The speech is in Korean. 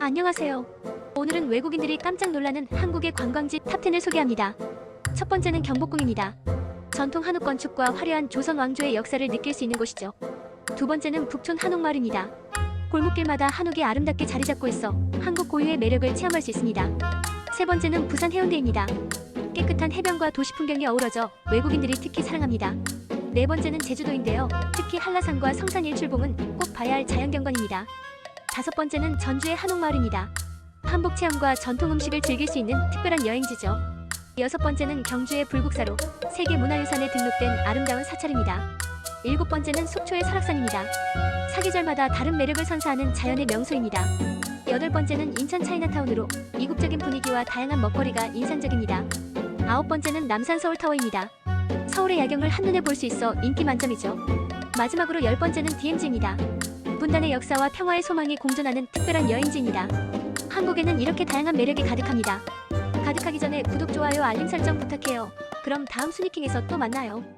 안녕하세요. 오늘은 외국인들이 깜짝 놀라는 한국의 관광지 탑10을 소개합니다. 첫 번째는 경복궁입니다. 전통 한옥 건축과 화려한 조선 왕조의 역사를 느낄 수 있는 곳이죠. 두 번째는 북촌 한옥마을입니다. 골목길마다 한옥이 아름답게 자리 잡고 있어 한국 고유의 매력을 체험할 수 있습니다. 세 번째는 부산 해운대입니다. 깨끗한 해변과 도시 풍경이 어우러져 외국인들이 특히 사랑합니다. 네 번째는 제주도인데요. 특히 한라산과 성산 일출봉은 꼭 봐야 할 자연경관입니다. 다섯 번째는 전주의 한옥마을입니다. 한복 체험과 전통 음식을 즐길 수 있는 특별한 여행지죠. 여섯 번째는 경주의 불국사로 세계 문화유산에 등록된 아름다운 사찰입니다. 일곱 번째는 속초의 설악산입니다. 사계절마다 다른 매력을 선사하는 자연의 명소입니다. 여덟 번째는 인천 차이나타운으로 이국적인 분위기와 다양한 먹거리가 인상적입니다. 아홉 번째는 남산 서울타워입니다. 서울의 야경을 한눈에 볼 수 있어 인기 만점이죠. 마지막으로 열 번째는 DMZ입니다. 분단의 역사와 평화의 소망이 공존하는 특별한 여행지입니다. 한국에는 이렇게 다양한 매력이 가득합니다. 가득하기 전에 구독, 좋아요, 알림 설정 부탁해요. 그럼 다음 순위킹에서 또 만나요.